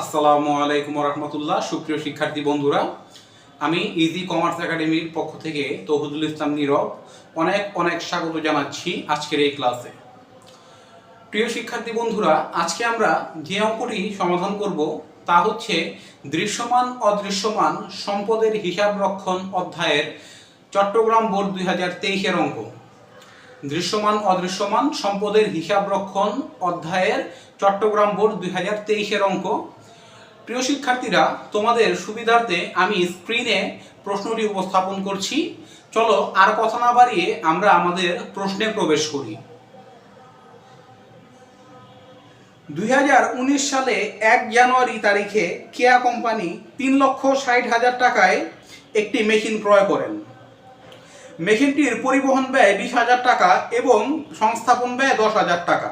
আসসালামু আলাইকুম রহমতুল্লাহ সুপ্রিয় শিক্ষার্থী বন্ধুরা, আমি ইজি কমার্স একাডেমির পক্ষ থেকে তহুদুল ইসলাম নীরব অনেক অনেক স্বাগত জানাচ্ছি আজকের এই ক্লাসে। প্রিয় শিক্ষার্থী বন্ধুরা, আজকে আমরা যে অঙ্কটি সমাধান করব তা হচ্ছে দৃশ্যমান অদৃশ্যমান সম্পদের হিসাব রক্ষণ অধ্যায়ের চট্টগ্রাম বোর্ড দুই হাজার তেইশের অঙ্ক। দৃশ্যমান অদৃশ্যমান সম্পদের হিসাব রক্ষণ অধ্যায়ের চট্টগ্রাম বোর্ড দুই হাজার তেইশের অঙ্ক। প্রিয় শিক্ষার্থীরা, তোমাদের সুবিধার্থে আমি স্ক্রিনে প্রশ্নটি উপস্থাপন করছি। চলো আর কথা না বাড়িয়ে আমরা আমাদের প্রশ্নে প্রবেশ করি। দুই হাজার উনিশ সালে এক জানুয়ারি তারিখে কেয়া কোম্পানি তিন লক্ষ ষাট হাজার টাকায় একটি মেশিন ক্রয় করেন। মেশিনটির পরিবহন ব্যয় বিশ হাজার টাকা এবং সংস্থাপন ব্যয় দশ হাজার টাকা।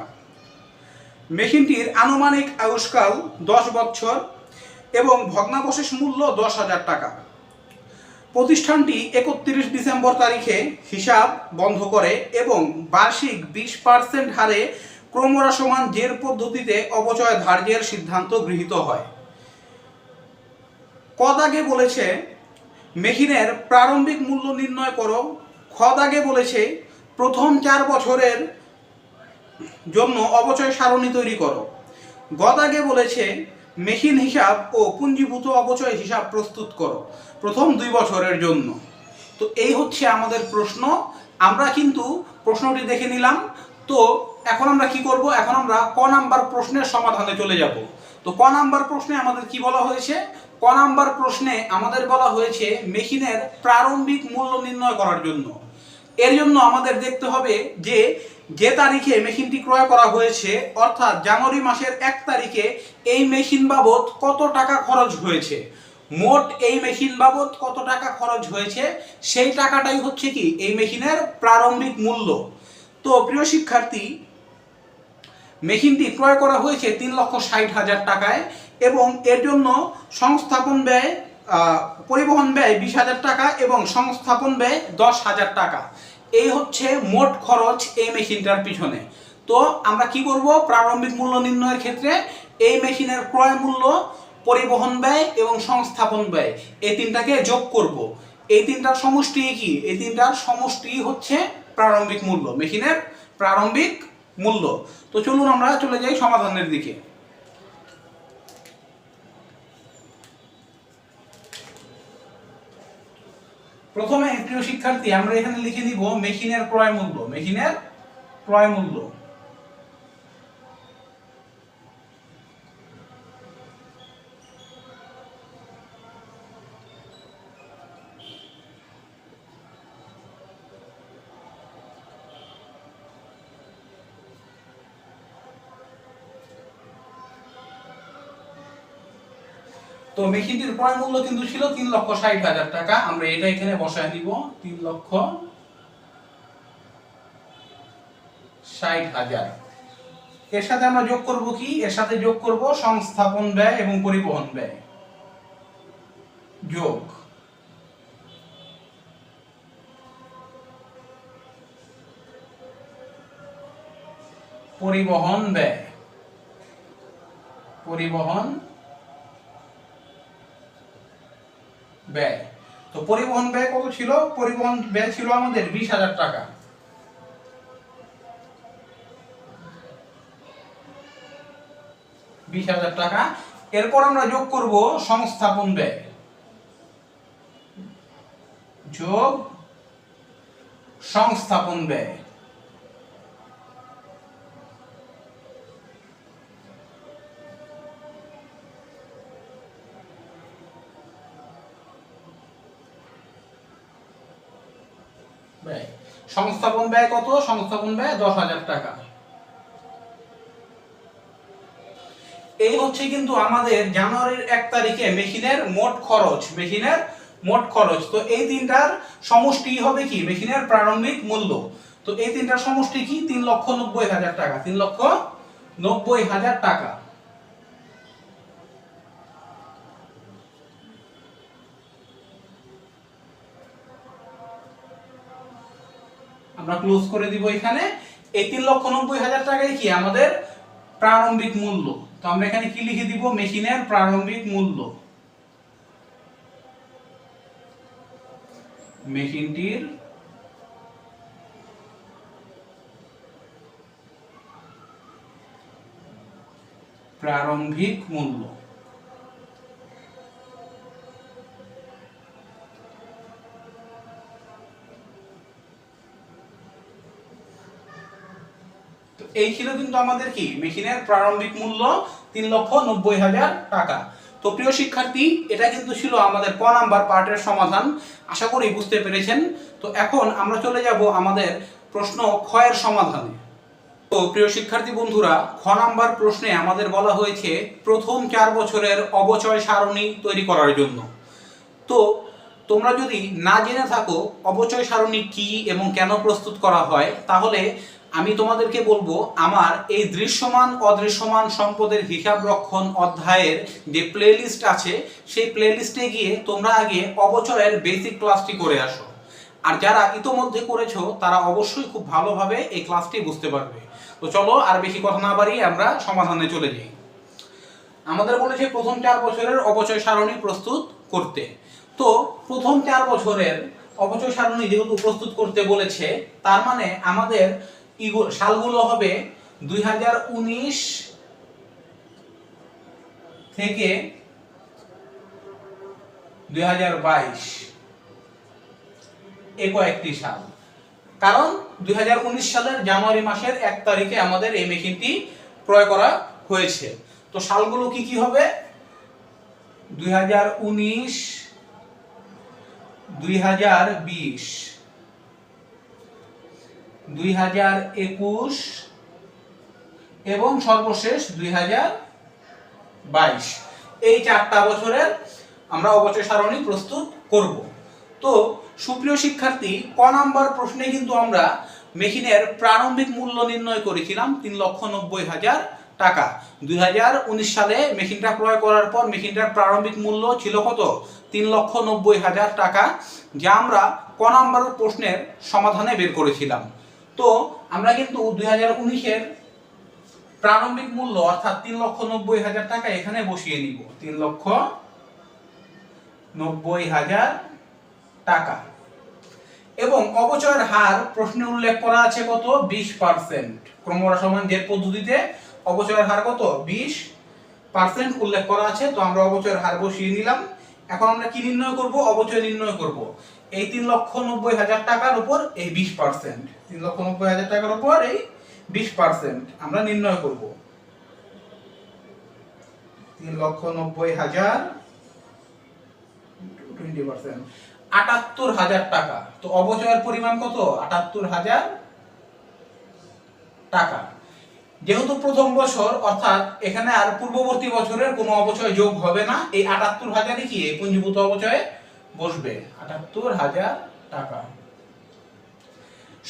মেশিনটির আনুমানিক আয়ুষ্কাল দশ বছর এবং ভগ্নাবশেষ মূল্য দশ হাজার টাকা। প্রতিষ্ঠানটি একত্রিশ ডিসেম্বর তারিখে হিসাব বন্ধ করে এবং বার্ষিক বিশ পার্সেন্ট হারে ক্রমহ্রাসমান জের পদ্ধতিতে অবচয় ধার্যের সিদ্ধান্ত গৃহীত হয়। কদাগে বলেছে মেহিনের প্রারম্ভিক মূল্য নির্ণয় করো। খদাগে বলেছে, প্রথম চার বছরের জন্য অবচয় সারণী তৈরি করো। গদাগে বলেছে মেশিন হিসাব ও পুঞ্জীভূত অবচয় হিসাব প্রস্তুত করো, প্রথম দুই বছরের জন্য। তো এই হচ্ছে আমাদের প্রশ্ন। আমরা কিন্তু প্রশ্নটি দেখে নিলাম। তো এখন আমরা কি করব? এখন আমরা ক নাম্বার প্রশ্নের সমাধানে চলে যাব। তো ক নাম্বার প্রশ্নে আমাদের কি বলা হয়েছে? ক নাম্বার প্রশ্নে আমাদের বলা হয়েছে মেশিনের প্রারম্ভিক মূল্য নির্ণয় করার জন্য। এর জন্য আমাদের দেখতে হবে যে যে তারিখে মেশিনটি ক্রয় করা হয়েছে, অর্থাৎ জানুয়ারি মাসের এক তারিখে এই মেশিন বাবদ কত টাকা খরচ হয়েছে? মোট এই মেশিন বাবদ কত টাকা খরচ হয়েছে? সেই টাকাটাই হচ্ছে কি? এই মেশিনের প্রারম্ভিক মূল্য। তো প্রিয় শিক্ষার্থী, মেশিনটি ক্রয় করা হয়েছে তিন লক্ষ ষাট হাজার টাকায় এবং এর জন্য সংস্থাপন ব্যয় পরিবহন ব্যয় বিশ হাজার টাকা এবং সংস্থাপন ব্যয় দশ হাজার টাকা। এই হচ্ছে মোট খরচ এই মেশিনটার পিছনে। তো আমরা কি করব? প্রারম্ভিক মূল্য নির্ণয়ের ক্ষেত্রে এই মেশিনের ক্রয় মূল্য, পরিবহন ব্যয় এবং সংস্থাপন ব্যয় এই তিনটাকে যোগ করব। এই তিনটার সমষ্টি কি? এই তিনটার সমষ্টি হচ্ছে প্রারম্ভিক মূল্য, মেশিনের প্রারম্ভিক মূল্য। তো চলুন আমরা চলে যাই সমাধানের দিকে। প্রথমে প্রিয় শিক্ষার্থী আমরা এখানে লিখে দিব মেশিনের ক্রয় মূল্য মেশিনের ক্রয় মূল্য তো মেশিনটির ক্রয় মূল্য কিন্তু ছিল তিন লক্ষ ষাট হাজার টাকা। আমরা এটা এখানে বসায় দিব, তিন লক্ষ ষাট হাজার। এর সাথে আমরা যোগ করব কি? এর সাথে যোগ করব সংস্থাপন ব্যয় এবং পরিবহন ব্যয়। যোগ। পরিবহন ব্যয়। পরিবহন ব্যয়। তো পরিবহন ব্যয় কত ছিল? পরিবহন ব্যয় ছিল আমাদের বিশ হাজার টাকা। বিশ হাজার টাকা। এরপর আমরা যোগ করব সংস্থাপন ব্যয়। যোগ সংস্থাপন ব্যয়। সংস্থাপন ব্যয় কত? সংস্থাপন ব্যয় দশ হাজার টাকা। এই হচ্ছে কিন্তু আমাদের জানুয়ারির এক তারিখে মেশিনের মোট খরচ, মেশিনের মোট খরচ। তো এই তিনটার সমষ্টি হবে কি? মেশিনের প্রারম্ভিক মূল্য। তো এই তিনটার সমষ্টি কি? তিন লক্ষ নব্বই হাজার টাকা। তিন লক্ষ নব্বই হাজার টাকা। আমরা ক্লোজ করে দিব এখানে। এই তিন লক্ষ নব্বই হাজার টাকাই কি আমাদের প্রারম্ভিক মূল্য? তো আমরা এখানে কি লিখে দিব? মেশিনের প্রারম্ভিক মূল্য। মেশিনটির প্রারম্ভিক মূল্য। এই ছিল কিন্তু আমাদের কি? মেশিনের প্রারম্ভিক মূল্য তিন লক্ষ নব্বই হাজার টাকা। তো প্রিয় শিক্ষার্থী, এটা কিন্তু ছিল আমাদের ক নাম্বার পার্টের সমাধান। আশা করি বুঝতে পেরেছেন। তো এখন আমরা চলে যাব আমাদের প্রশ্ন ক্ষয়ের সমাধানে। তো প্রিয় শিক্ষার্থী বন্ধুরা, খ নাম্বার প্রশ্নে আমাদের বলা হয়েছে, প্রথম চার বছরের অবচয় সারণী তৈরি করার জন্য। তো তোমরা যদি না জেনে থাকো অবচয় সারণী কি এবং কেন প্রস্তুত করা হয়, তাহলে আমি তোমাদেরকে বলব, আমার এই দৃশ্যমান, অদৃশ্যমান সম্পদের হিসাব রক্ষণ অধ্যায়ের যে প্লেলিস্ট আছে, সেই প্লেলিস্টে গিয়ে তোমরা আগে অবচয়ের বেসিক ক্লাসটি করে আসো। আর যারা ইতোমধ্যে করেছ, তারা অবশ্যই খুব ভালোভাবে এই ক্লাসটি বুঝতে পারবে। তো চলো, আর বেশি কথা না বাড়িয়ে আমরা সমাধানে চলে যাই। আমাদের বলেছে প্রথম চার বছরের অবচয় সারণী প্রস্তুত করতে। তো প্রথম চার বছরের অবচয় সারণী যেহেতু প্রস্তুত করতে বলেছে, তার মানে আমাদের সালগুলো হবে দুই হাজার উনিশ থেকে দুই এ কয়েকটি সাল। কারণ দুই হাজার উনিশ সালের জানুয়ারি মাসের এক তারিখে আমাদের এই মেশিনটি ক্রয় করা হয়েছে। তো সালগুলো কি কি হবে? দুই হাজার উনিশ, দুই হাজার বিশ। দুই হাজার একুশ এবং সর্বশেষ দুই হাজার বাইশ। এই চারটা বছরের আমরা অবচয় সারণী প্রস্তুত করব। তো সুপ্রিয় শিক্ষার্থী, ক নাম্বার প্রশ্নে কিন্তু আমরা মেশিনের প্রারম্ভিক মূল্য নির্ণয় করেছিলাম, তিন লক্ষ নব্বই হাজার টাকা। দুই হাজার উনিশ সালে মেশিনটা ক্রয় করার পর মেশিনটার প্রারম্ভিক মূল্য ছিল কত? তিন লক্ষ নব্বই হাজার টাকা, যা আমরা ক নাম্বার প্রশ্নের সমাধানে বের করেছিলাম। তো আমরা কিন্তু দুই হাজার উনিশের প্রারম্ভিক মূল্য অর্থাৎ তিন লক্ষ নব্বই হাজার টাকা এখানে বসিয়ে নিব। তিন লক্ষ নব্বই হাজার টাকা। এবং অবচয়ের হার প্রশ্নে উল্লেখ করা আছে কত? বিশ পার্সেন্ট। ক্রমরা সমান জের পদ্ধতিতে অবচয়ের হার কত? বিশ পার্সেন্ট উল্লেখ করা আছে, তো আমরা অবচয়ের হার বসিয়ে নিলাম। এখন আমরা কি নির্ণয় করব? অবচয় নির্ণয় করব। এই তিন লক্ষ নব্বই হাজার টাকার উপর এই বিশ পার্সেন্ট। তিন লক্ষ নব্বই হাজার টাকার উপর এই বিশ পার্সেন্ট আমরা নির্ণয় করব। তিন লক্ষ নব্বই হাজার টোয়েন্টি পার্সেন্ট আটাত্তর হাজার টাকা। তো অবচয়ের পরিমাণ কত? আটাত্তর হাজার টাকা। যেহেতু প্রথম বছর, অর্থাৎ এখানে আর পূর্ববর্তী বছরের কোনো অবচয় যোগ হবে না। এই আটাত্তর হাজারই কি? এই পুঞ্জীভূত অবচয়ে বসবে। আটাত্তর হাজার টাকা।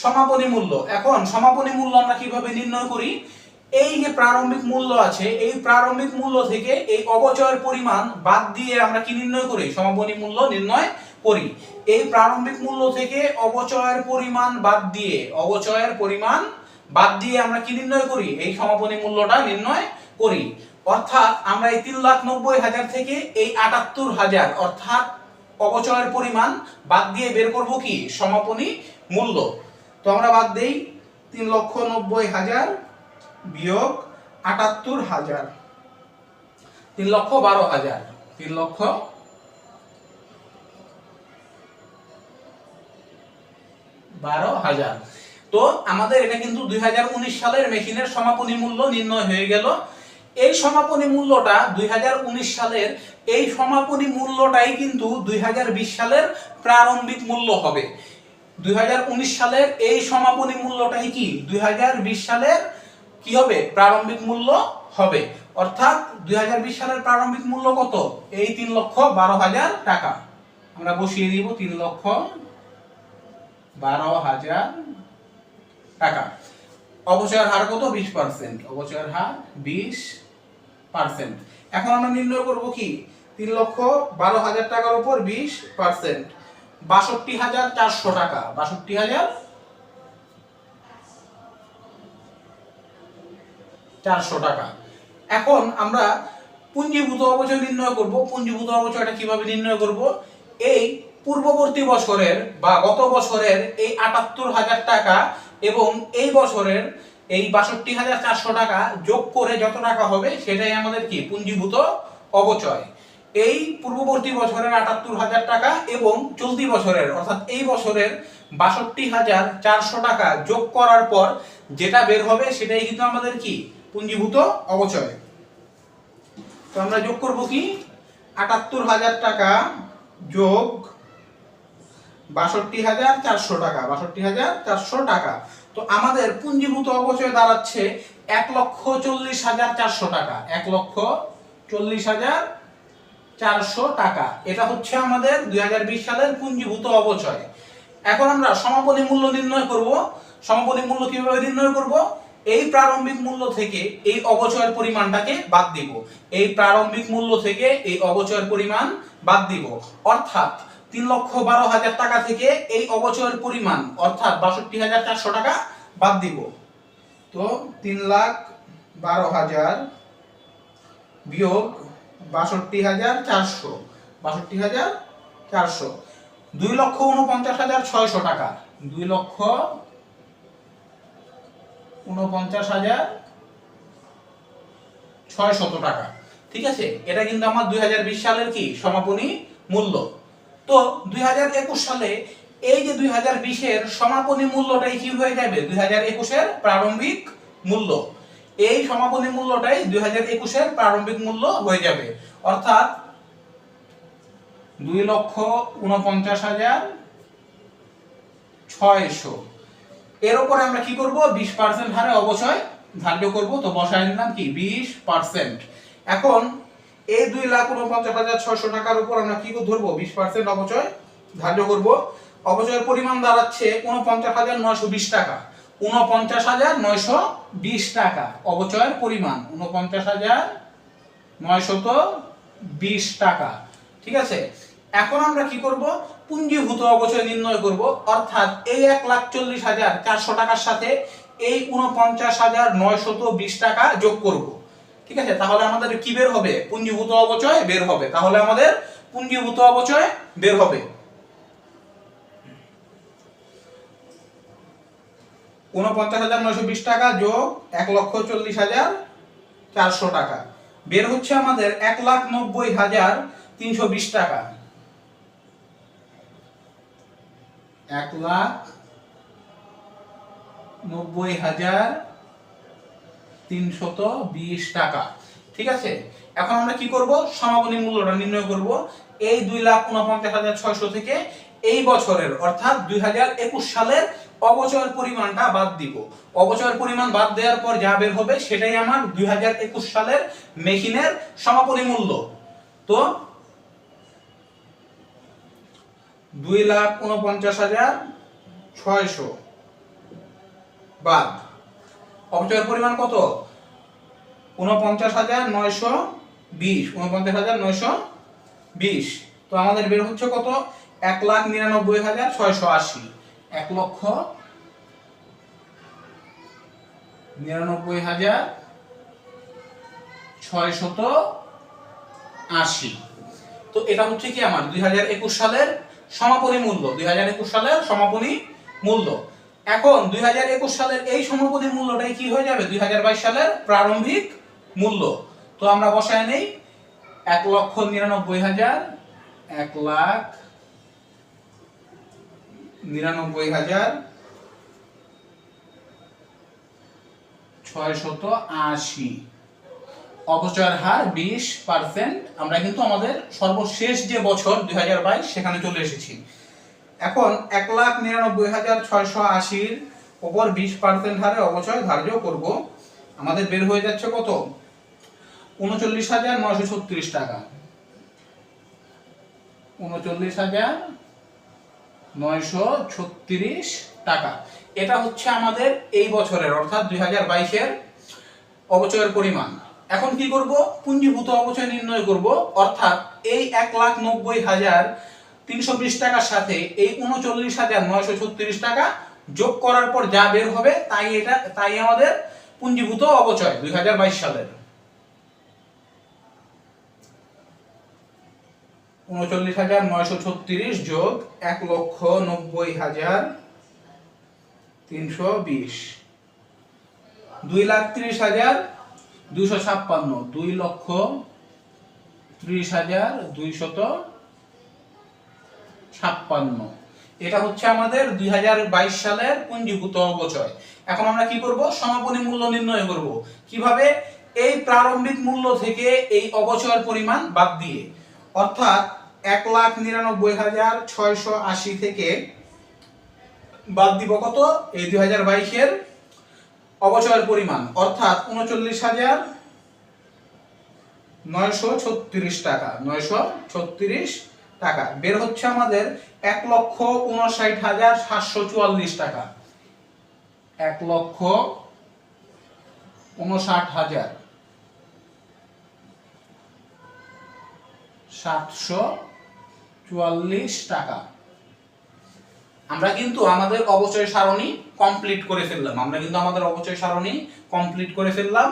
সমাপনী মূল্য। এখন সমাপনী মূল্য আমরা কীভাবে নির্ণয় করি? এই যে প্রারম্ভিক মূল্য আছে, এই প্রারম্ভিক মূল্য থেকে এই অবচয়ের পরিমাণ বাদ দিয়ে আমরা কি নির্ণয় করি? সমাপনী মূল্য নির্ণয় করি। এই প্রারম্ভিক মূল্য থেকে অবচয়ের পরিমাণ বাদ দিয়ে, অবচয়ের পরিমাণ বাদ দিয়ে আমরা কি নির্ণয় করি? এই সমাপনী মূল্যটা নির্ণয় করি। অর্থাৎ আমরা এই তিন লাখ নব্বই হাজার থেকে এই আটাত্তর হাজার, অর্থাৎ অবচয়ের পরিমাণ বাদ দিয়ে বের করব কি? সমাপনী মূল্য। তো আমরা বাদ দেই তিন লক্ষ নব্বই হাজার বিয়োগ আটাত্তর হাজার। তিন লক্ষ বারো হাজার। তিন লক্ষ বারো হাজার। তো আমাদের এটা কিন্তু দুই হাজার উনিশ সালের মেশিনের সমাপনী মূল্য নির্ণয় হয়ে গেল। এই সমাপনী মূল্যটা দুই হাজার উনিশ সালের এই সমাপনী মূল্যটাই কিন্তু দুই হাজার বিশ সালের প্রারম্ভিক মূল্য হবে। দুই হাজার উনিশ সালের এই সমাপনী মূল্যটাই কি? সালের কি হবে? প্রারম্ভিক মূল্য হবে। অর্থাৎ সালের প্রারম্ভিক মূল্য কত? এই লক্ষ বারো হাজার টাকা। আমরা বসিয়ে দিব লক্ষ বারো হাজার টাকা। অবচয়ের হার কত? বিশ পার্সেন্ট। অবচয়ের হার বিশ পার্সেন্ট। এখন আমরা নির্ণয় করব কি? তিন লক্ষ বারো হাজার টাকার উপর বিশ পার্সেন্ট। বাষট্টি হাজার চারশো টাকা। বাষট্টি হাজার চারশো টাকা। এখন আমরা পুঞ্জীভূত অবচয় নির্ণয় করব। পুঞ্জীভূত অবচয়টা কীভাবে নির্ণয় করব? এই পূর্ববর্তী বছরের বা গত বছরের এই আটাত্তর হাজার টাকা এবং এই বছরের এই বাষট্টি হাজার চারশো টাকা যোগ করে যত টাকা হবে, সেটাই আমাদের কি? পুঞ্জীভূত অবচয়। এই পূর্ববর্তী বছরের আটাত্তর হাজার টাকা এবং চলতি বছরের, অর্থাৎ এই বছরের বাষট্টি হাজার চারশো টাকা যোগ করার পর যেটা বের হবে সেটাই কিন্তু আমাদের কি? পুঞ্জীভূত অবচয়। তো আমরা যোগ করব কি? আটাত্তর হাজার টাকা যোগ বাষট্টি হাজার চারশো টাকা, বাষট্টি হাজার চারশো টাকা। তো আমাদের পুঞ্জীভূত অবচয় দাঁড়াচ্ছে এক লক্ষ চল্লিশ হাজার চারশো টাকা, এক লক্ষ চল্লিশ হাজার চারশো টাকা। এটা হচ্ছে আমাদের দুই হাজার বিশ সালের পুঞ্জীভূত অবচয়। এখন আমরা সমাপনী মূল্য নির্ণয় করব। সমাপনী মূল্য কীভাবে নির্ণয় করব? এই প্রারম্ভিক মূল্য থেকে এই অবচয়ের পরিমাণটাকে বাদ দিব। এই প্রারম্ভিক মূল্য থেকে এই অবচয়ের পরিমাণ বাদ দিব। অর্থাৎ তিন লক্ষ বারো হাজার টাকা থেকে এই অবচয়ের পরিমাণ, অর্থাৎ বাষট্টি হাজার চারশো টাকা বাদ দিব। তো তিন লাখ বারো হাজার বিয়োগ বাষট্টি হাজার চারশো। বাষট্টি হাজার চারশো। দুই লক্ষ উনপঞ্চাশ হাজার ছয়শো টাকা। দুই লক্ষ উনপঞ্চাশ হাজার ছয় শত টাকা। ঠিক আছে? এটা কিন্তু আমার দুই হাজার বিশ সালের কি? সমাপনী মূল্য। তো দুই হাজার একুশ সালে এই যে দুই হাজার বিশের সমাপনী মূল্যটাই কি হয়ে যাবে? দুই হাজার একুশের প্রারম্ভিক মূল্য। এই সমাপনী মূল্যটাই দুই হাজার একুশের প্রারম্ভিক মূল্য হয়ে যাবে। অর্থাৎ দুই লক্ষ উনপঞ্চাশ হাজার ছয়শো। এর উপরে আমরা কি করব? বিশ পার্সেন্ট হারে অবচয় ধার্য করব। তো বসায় নিলাম কি? বিশ পার্সেন্ট। এখন এই দুই লাখ উনপঞ্চাশ হাজার ছয়শো টাকার উপর আমরা কি ধরবো? বিশ পার্সেন্ট অবচয় ধার্য করব। অবচয়ের পরিমাণ দাঁড়াচ্ছে উনপঞ্চাশ হাজার নয়শো বিশ টাকা। উনপঞ্চাশ হাজার নয়শো বিশ টাকা। অবচয়ের পরিমাণ উনপঞ্চাশ হাজার নয়শত বিশ টাকা। ঠিক আছে? এখন আমরা কি করব? পুঞ্জীভূত অবচয় নির্ণয় করব। অর্থাৎ এই এক লাখ চল্লিশ হাজার চারশো টাকার সাথে এই উনপঞ্চাশ হাজার নয়শত বিশ টাকা যোগ করব। ঠিক আছে? তাহলে আমাদের কি বের হবে? পুঞ্জীভূত অবচয় বের হবে। তাহলে আমাদের পুঞ্জীভূত অবচয় বের হবে। উনপঞ্চাশ হাজার নয়শো বিশ টাকা যোগ এক লক্ষ চল্লিশ হাজার চারশো টাকা। বের হচ্ছে আমাদের এক লাখ নব্বই হাজার তিনশো বিশ টাকা। এক লাখ নব্বই হাজার তিনশত বিশ টাকা। ঠিক আছে? এখন আমরা কি করব? সমাপনী মূল্যটা নির্ণয় করব। এই দুই লাখ উনপঞ্চাশ হাজার ছয়শো থেকে এই বছরের, অর্থাৎ দুই হাজার একুশ সালের অবচয়ের পরিমাণটা বাদ দিব। অবচয়ের পরিমাণ বাদ দেওয়ার পর যা বের হবে সেটাই আমার দুই হাজার একুশ সালের মেশিনের সমাপনী মূল্য। তো দুই লাখ উনপঞ্চাশ হাজার ছয়শো। বাদ। অবচয়ের পরিমাণ কত? উনপঞ্চাশ হাজার নয়শো বিশ। উনপঞ্চাশ হাজার নয়শো বিশ। তো আমাদের বের হচ্ছে কত? এক লাখ নিরানব্বই হাজার ছয়শো আশি। এক লক্ষ নিরানব্বই হাজার ছয়শত আশি। তো এটা হচ্ছে কি আমার? দুই হাজার একুশ সালের সমাপনী মূল্য। দুই হাজার একুশ সালের সমাপনী মূল্য। এখন দুই হাজার একুশ সালের এই সমাপনী মূল্যটাই কি হয়ে যাবে? দুই হাজার বাইশ সালের প্রারম্ভিক মূল্য। তো আমরা বসায় নেই। এক লক্ষ নিরানব্বই হাজার এক লাখ নিরানব্বই হাজার ছয় শত আশি। অপচয়ের হার বিশ পার্সেন্ট আমরা কিন্তু আমাদের সর্বশেষ যে বছর দু হাজার বাইশ, সেখানে চলে এসেছি। এখন এক লাখ নিরানব্বই হাজার ছয়শো আশির ওপর বিশ পার্সেন্ট হারে অবচয় ধার্য করব। আমাদের বের হয়ে যাচ্ছে কত? উনচল্লিশ হাজার নয়শো ছত্রিশ টাকা। উনচল্লিশ হাজার নয়শো ছত্রিশ টাকা। এটা হচ্ছে আমাদের এই বছরের, অর্থাৎ দুই হাজার বাইশের অবচয়ের পরিমাণ। এখন কি করব? পুঞ্জীভূত অবচয় নির্ণয় করব। অর্থাৎ এই এক লাখ নব্বই হাজার তিনশো বিশ টাকার সাথে এই উনচল্লিশ হাজার নয়শো ছত্রিশ টাকা যোগ করার পর যা বের হবে, তাই এটা, তাই আমাদের পুঞ্জীভূত অবচয় দুই হাজার বাইশ সালের। উনচল্লিশ হাজার নয়শো ছত্রিশ যোগ এক লক্ষ নব্বই হাজার তিনশো বিশ। দুই লাখ ত্রিশ হাজার দুইশো ছাপ্পান্ন। দুই লক্ষ ত্রিশ হাজার দুইশত ছাপ্পান্ন। এটা হচ্ছে আমাদের দুই হাজার বাইশ সালের পুঞ্জীভূত অবচয় এখন আমরা কি করব? সমাপনী মূল্য নির্ণয় করব। কীভাবে? এই প্রারম্ভিক মূল্য থেকে এই অবচয়ের পরিমাণ বাদ দিয়ে। অর্থাৎ এক লাখ নিরানব্বই হাজার ছয়শো আশি থেকে বাদ দিব কত? এই দুই হাজার বাইশের অবচয়ের পরিমাণ। অর্থাৎ উনচল্লিশ হাজার নয়শো ছত্রিশ টাকা। নয়শো ছত্রিশ টাকা। বের হচ্ছে আমাদের এক লক্ষ উনষাট হাজার সাতশো চুয়াল্লিশ টাকা। এক লক্ষ উনষাট হাজার। সাতশো চুয়াল্লিশ টাকা। আমরা কিন্তু আমাদের অবচয় সারণী কমপ্লিট করে ফেললাম। আমরা কিন্তু আমাদের অবচয় সারণী কমপ্লিট করে ফেললাম।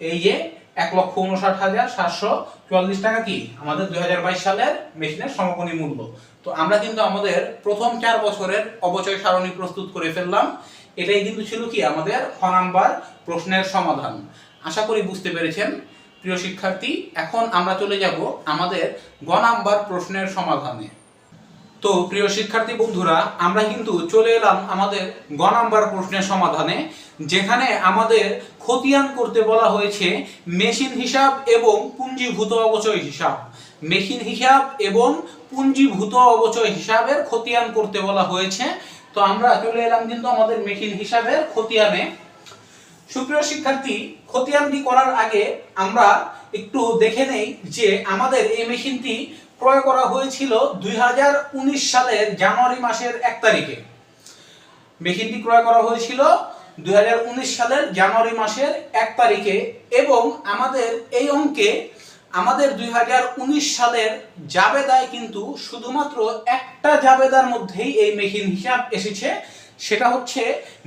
এই যে এক লক্ষ উনষাট হাজার সাতশো চুয়াল্লিশ টাকা কি? আমাদের দু হাজার বাইশ সালের মেশিনের সমাপনী মূল্য। তো আমরা কিন্তু আমাদের প্রথম চার বছরের অবচয় সারণী প্রস্তুত করে ফেললাম। এটাই কিন্তু ছিল কি? আমাদের খ নাম্বার প্রশ্নের সমাধান। আশা করি বুঝতে পেরেছেন। প্রিয় শিক্ষার্থী, এখন আমরা চলে যাব আমাদের গ নাম্বার প্রশ্নের সমাধানে। তো প্রিয় শিক্ষার্থী বন্ধুরা, আমরা কিন্তু চলে এলাম আমাদের গ নাম্বার প্রশ্নের সমাধানে, যেখানে আমাদের খতিয়ান করতে বলা হয়েছে মেশিন হিসাব এবং পুঞ্জীভূত অবচয় হিসাব। মেশিন হিসাব এবং পুঞ্জীভূত অবচয় হিসাবের খতিয়ান করতে বলা হয়েছে। তো আমরা চলে এলাম কিন্তু আমাদের মেশিন হিসাবের খতিয়ানে। সুপ্রিয় শিক্ষার্থী, খতিয়ানটি করার আগে আমরা একটু দেখে নেই যে আমাদের এই মেশিনটি ক্রয় করা হয়েছিল দুই হাজার উনিশ সালের জানুয়ারি মাসের এক তারিখে। মেশিনটি ক্রয় করা হয়েছিল দুই হাজার উনিশ সালের জানুয়ারি মাসের এক তারিখে এবং আমাদের এই অঙ্কে আমাদের দুই হাজার উনিশ সালের জাবেদায় কিন্তু শুধুমাত্র একটা জাবেদার মধ্যেই এই মেশিন হিসাব এসেছে। সেটা হচ্ছে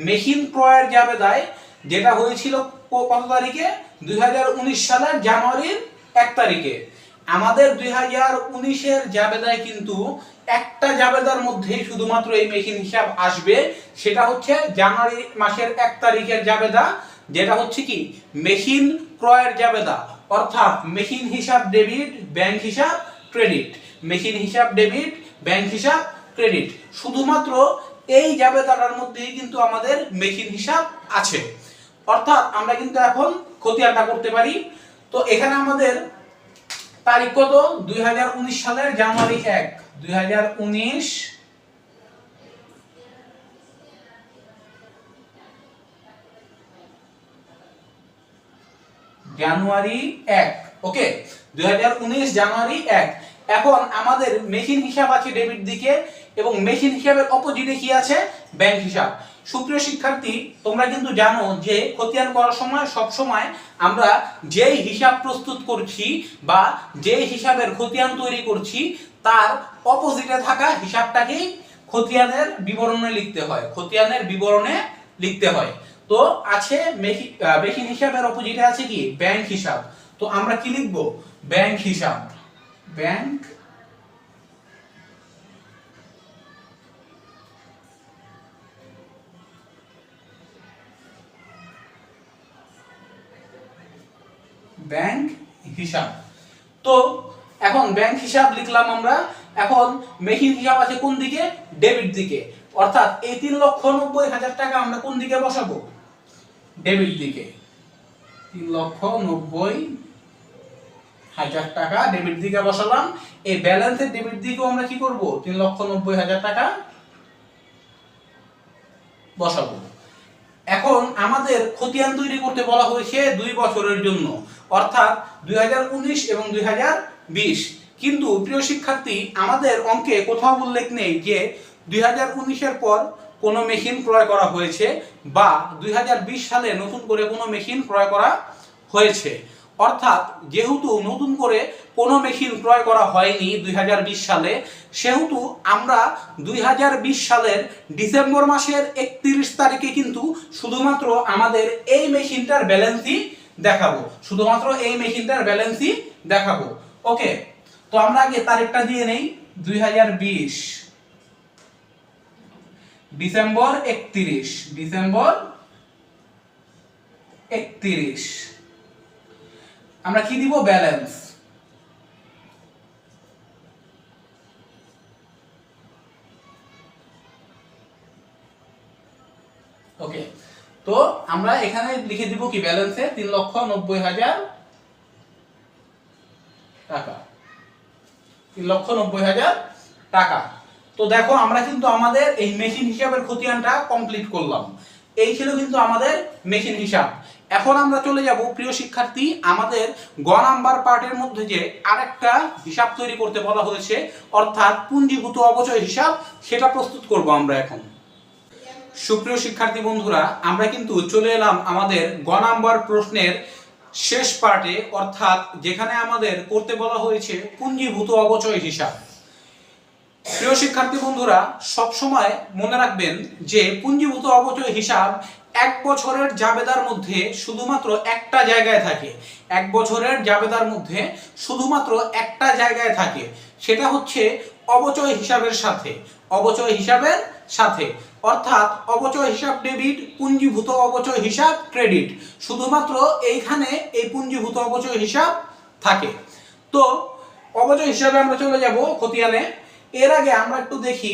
মেশিন ক্রয়ের জাবেদায় যেটা হয়েছিল কত তারিখে? দুই হাজার উনিশ সালের জানুয়ারির এক তারিখে। আমাদের দুই হাজার উনিশের জাবেদায় কিন্তু একটা জাবেদার মধ্যেই শুধুমাত্র এই মেশিন হিসাব আসবে। সেটা হচ্ছে জানুয়ারি মাসের এক তারিখের জাবেদা। যেটা হচ্ছে কি? মেশিন ক্রয়ের জাবেদা। অর্থাৎ মেশিন হিসাব ডেবিট, ব্যাংক হিসাব, ক্রেডিট। মেশিন হিসাব ডেবিট, ব্যাংক হিসাব, ক্রেডিট। শুধুমাত্র এই জাবেদাটার মধ্যেই কিন্তু আমাদের মেশিন হিসাব আছে। অর্থাৎ আমরা কিন্তু এখন খতিয়ানটা করতে পারি। তো এখানে আমাদের তারিখ কত? দুই সালের জানুয়ারি এক। দুই জানুয়ারি এক। ওকে? দুই হাজার উনিশ জানুয়ারি এক। এখন আমাদের মেশিন হিসাব আছে ডেবিট দিকে এবং মেশিন হিসাবের অপোজিটে কি আছে? ব্যাংক হিসাব। সুপ্রিয় শিক্ষার্থী, তোমরা কিন্তু জানো যে খতিয়ান করার সময় সব সময় আমরা যেই হিসাব প্রস্তুত করছি বা যে হিসাবের খতিয়ান তৈরি করছি, তার অপোজিটে থাকা হিসাবটাকেই খতিয়ানের বিবরণে লিখতে হয়। খতিয়ানের বিবরণে লিখতে হয়। তো আছে মেশিন হিসাবের অপোজিটে আছে কি? ব্যাংক হিসাব। তো আমরা কি লিখব? ব্যাংক হিসাব। ব্যাংক ব্যাংক হিসাব। তো এখন ব্যাংক হিসাব লিখলাম আমরা। এখন মেশিন হিসাব আছে কোন দিকে? ডেবিট দিকে। অর্থাৎ এই তিন লক্ষ নব্বই হাজার টাকা আমরা কোন দিকে বসাবো? ডেবিট দিকে। তিন লক্ষ নব্বই হাজার টাকা ডেবিট দিকে বসালাম। এই ব্যালেন্সের ডেবিট দিকেও আমরা কি করব? তিন লক্ষ নব্বই হাজার টাকা বসাবো। এখন আমাদের খতিয়ান তৈরি করতে বলা হয়েছে দুই বছরের জন্য, অর্থাৎ দুই হাজার উনিশ এবং দুই হাজার বিশ। কিন্তু প্রিয় শিক্ষার্থী, আমাদের অঙ্কে কোথাও উল্লেখ নেই যে দুই এর পর কোনো মেশিন ক্রয় করা হয়েছে বা দুই হাজার বিশ সালে নতুন করে কোনো মেশিন ক্রয় করা হয়েছে। অর্থাৎ যেহেতু নতুন করে কোনো মেশিন ক্রয় করা হয়নি দুই হাজার বিশ সালে, সেহেতু আমরা দুই হাজার বিশ সালের ডিসেম্বর মাসের একত্রিশ তারিখে কিন্তু শুধুমাত্র আমাদের এই মেশিনটার ব্যালেন্সই দেখাবো। শুধুমাত্র এই মেশিনটার ব্যালেন্সই দেখাবো। ওকে, তো আমরা আগে তারিখটা দিয়ে নেই, দুই হাজার বিশ। ডিসেম্বর একত্রিশ ডিসেম্বর একত্রিশ। আমরা কি দিব? ব্যালেন্স ওকে তো আমরা এখানে লিখে দিব কি? ব্যালেন্সে তিন লক্ষ নব্বই হাজার টাকা। তিন লক্ষ নব্বই হাজার টাকা। তো দেখো, আমরা কিন্তু আমাদের এই মেশিন হিসাবের খতিয়ানটা কমপ্লিট করলাম। এই ছিল কিন্তু আমাদের মেশিন হিসাব। এখন আমরা চলে যাব, প্রিয় শিক্ষার্থী, আমাদের গ নাম্বার পার্টের মধ্যে যে আরেকটা হিসাব তৈরি করতে বলা হয়েছে, অর্থাৎ পুঞ্জীভূত অবচয় হিসাব, সেটা প্রস্তুত করব আমরা এখন। সুপ্রিয় শিক্ষার্থী বন্ধুরা, আমরা কিন্তু চলে এলাম আমাদের গ নাম্বার প্রশ্নের শেষ পার্টে, অর্থাৎ যেখানে আমাদের করতে বলা হয়েছে পুঞ্জীভূত অবচয় হিসাব। প্রিয় শিক্ষার্থী বন্ধুরা, সবসময় মনে রাখবেন যে পুঞ্জীভূত অবচয় হিসাব এক বছরের জাবেদার মধ্যে শুধুমাত্র একটা জায়গায় থাকে। এক বছরের জাবেদার মধ্যে শুধুমাত্র একটা জায়গায় থাকে। সেটা হচ্ছে অবচয় হিসাবের সাথে, অবচয় হিসাবের সাথে। অর্থাৎ অবচয় হিসাব ডেবিট, পুঞ্জীভূত অবচয় হিসাব ক্রেডিট। শুধুমাত্র এইখানে এই পুঞ্জীভূত অবচয় হিসাব থাকে। তো, অবচয় হিসাবে আমরা চলে যাব খতিয়ানে। এর আগে আমরা একটু দেখি,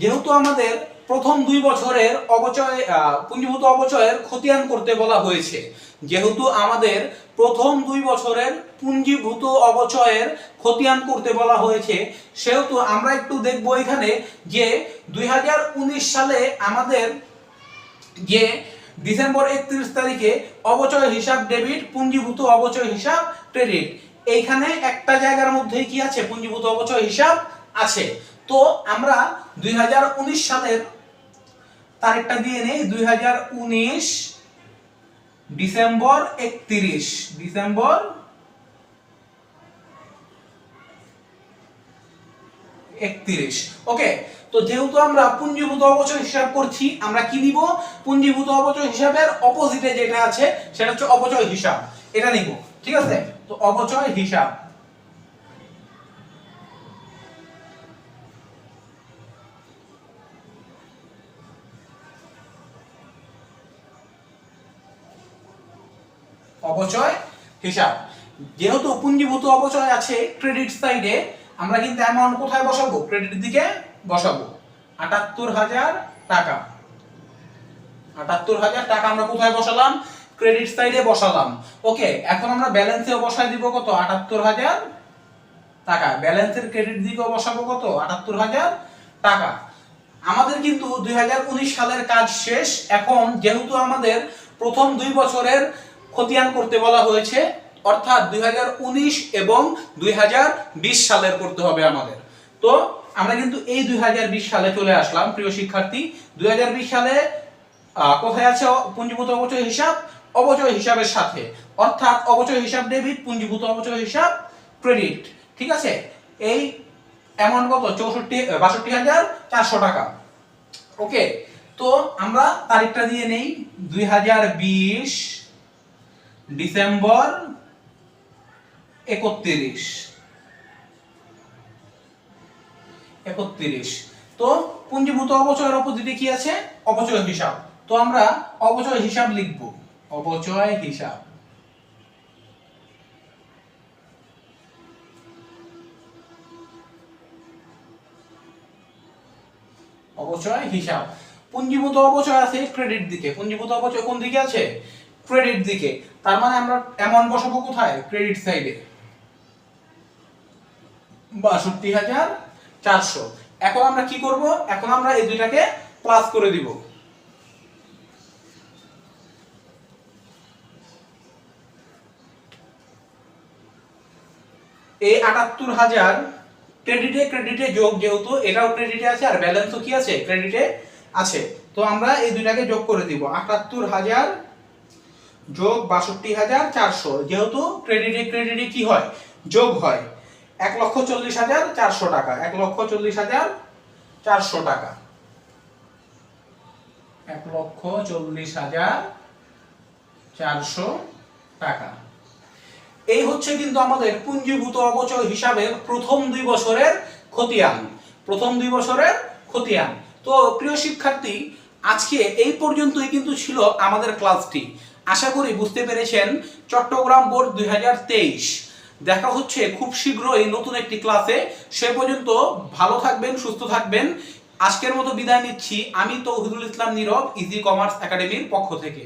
যেহেতু আমাদের প্রথম দুই বছরের অবচয় পুঞ্জীভূত অবচয়ের খতিয়ান করতে বলা হয়েছে, যেহেতু আমাদের প্রথম দুই বছরের পুঞ্জীভূত অবচয়ের খতিয়ান করতে বলা হয়েছে, সেহেতু আমরা একটু দেখব এখানে যে দুই হাজার উনিশ সালে আমাদের যে ডিসেম্বর একত্রিশ তারিখে অবচয় হিসাব ডেবিট, পুঞ্জীভূত অবচয় হিসাব ক্রেডিট। এইখানে একটা জায়গার মধ্যে কি আছে? পুঞ্জীভূত অবচয় হিসাব আছে। তো আমরা দুই হাজার উনিশ সালের তারিখটা দিয়ে নেই, দুই হাজার উনিশ ডিসেম্বর একত্রিশ। ডিসেম্বর একত্রিশ। ওকে তো যেহেতু আমরা পুঞ্জীভূত অবচয় হিসাব করছি, আমরা কি নিব? পুঞ্জীভূত অবচয় হিসাবের অপোজিটে যেটা আছে, সেটা হচ্ছে অপচয় হিসাব। এটা নিব, ঠিক আছে? তো অপচয় হিসাব। হিসাব। যেহেতু পুঞ্জীভূত অবচয় আছে ক্রেডিট সাইডে আমরা কিন্তু অ্যামাউন্ট কোথায় বসাবো? ক্রেডিট দিকে বসাবো। আটাত্তর হাজার টাকা। আটাত্তর হাজার টাকা আমরা কোথায় বসালাম? ক্রেডিট সাইডে বসালাম। ওকে এখন আমরা ব্যালেন্সেও বসায় দিব কত? আটাত্তর হাজার টাকা। ব্যালেন্সের ক্রেডিট দিকেও বসাবো কত? আটাত্তর হাজার টাকা। আমাদের কিন্তু দুই হাজার উনিশ সালের কাজ শেষ। এখন যেহেতু আমাদের প্রথম দুই বছরের খতিয়ান করতে বলা হয়েছে, অর্থাৎ দুই হাজার উনিশ এবং দুই হাজার বিশ সালের করতে হবে আমাদের। তো আমরা কিন্তু এই দুই হাজার বিশ সালে চলে আসলাম, প্রিয় শিক্ষার্থী। দু হাজার বিশ সালে কোথায় আছে পুঞ্জীভূত অবচয় হিসাব? অবচয় হিসাবের সাথে। অর্থাৎ অবচয় হিসাব ডেবিট, পুঞ্জীভূত অবচয় হিসাব ক্রেডিট। ঠিক আছে? এই অ্যামাউন্ট কত? চৌষট্টি বাষট্টি হাজার চারশো টাকা। ওকে? তো আমরা তারিখটা দিয়ে নেই। দুই হাজার বিশ ডিসেম্বর একত্রিশ। একত্রিশ। তো পুঞ্জীভূত অবচয়ের অপোজিটে কি আছে? অপচয় হিসাব। তো আমরা অবচয় হিসাব লিখব। অবচয় হিসাব। অবচয় হিসাব। পুঞ্জীভূত অবচয় আছে ক্রেডিট দিকে। পুঞ্জীভূত অবচয় কোন দিকে আছে? ক্রেডিট দিকে। তার মানে আমরা অ্যামাউন্ট বসাবো কোথায়? ক্রেডিট সাইডে বাষট্টি হাজার চারশো। এখন আমরা কি করব? এখন আমরা এই দুইটাকে প্লাস করে দিব। এই আটাত্তর হাজার ক্রেডিটে ক্রেডিটে যোগ যেহেতু, এটাও ক্রেডিটে আছে, আর ব্যালেন্সও কি আছে? ক্রেডিটে আছে। তো আমরা এই দুইটাকে যোগ করে দিব। আটাত্তর হাজার যোগ বাষট্টি হাজার চারশো। যেহেতু ক্রেডিটে ক্রেডিটে কি হয়? যোগ হয়। এক লক্ষ চল্লিশ হাজার চারশো টাকা। এক লক্ষ চল্লিশ হাজার চারশো টাকা। এক লক্ষ চল্লিশ হাজার চারশো টাকা। এই হচ্ছে কিন্তু আমাদের পুঞ্জীভূত অবচয় হিসাবে প্রথম দুই বছরের খতিয়ান। প্রথম দুই বছরের খতিয়ান। তো প্রিয় শিক্ষার্থী, আজকে এই পর্যন্তই কিন্তু ছিল আমাদের ক্লাসটি। আশা করি বুঝতে পেরেছেন, চট্টগ্রাম বোর্ড দুই হাজার তেইশ। দেখা হচ্ছে খুব শীঘ্রই নতুন একটি ক্লাসে। সে পর্যন্ত ভালো থাকবেন, সুস্থ থাকবেন। আজকের মতো বিদায় নিচ্ছি। আমি তৌহিদুল ইসলাম নীরব ইজি কমার্স একাডেমির পক্ষ থেকে।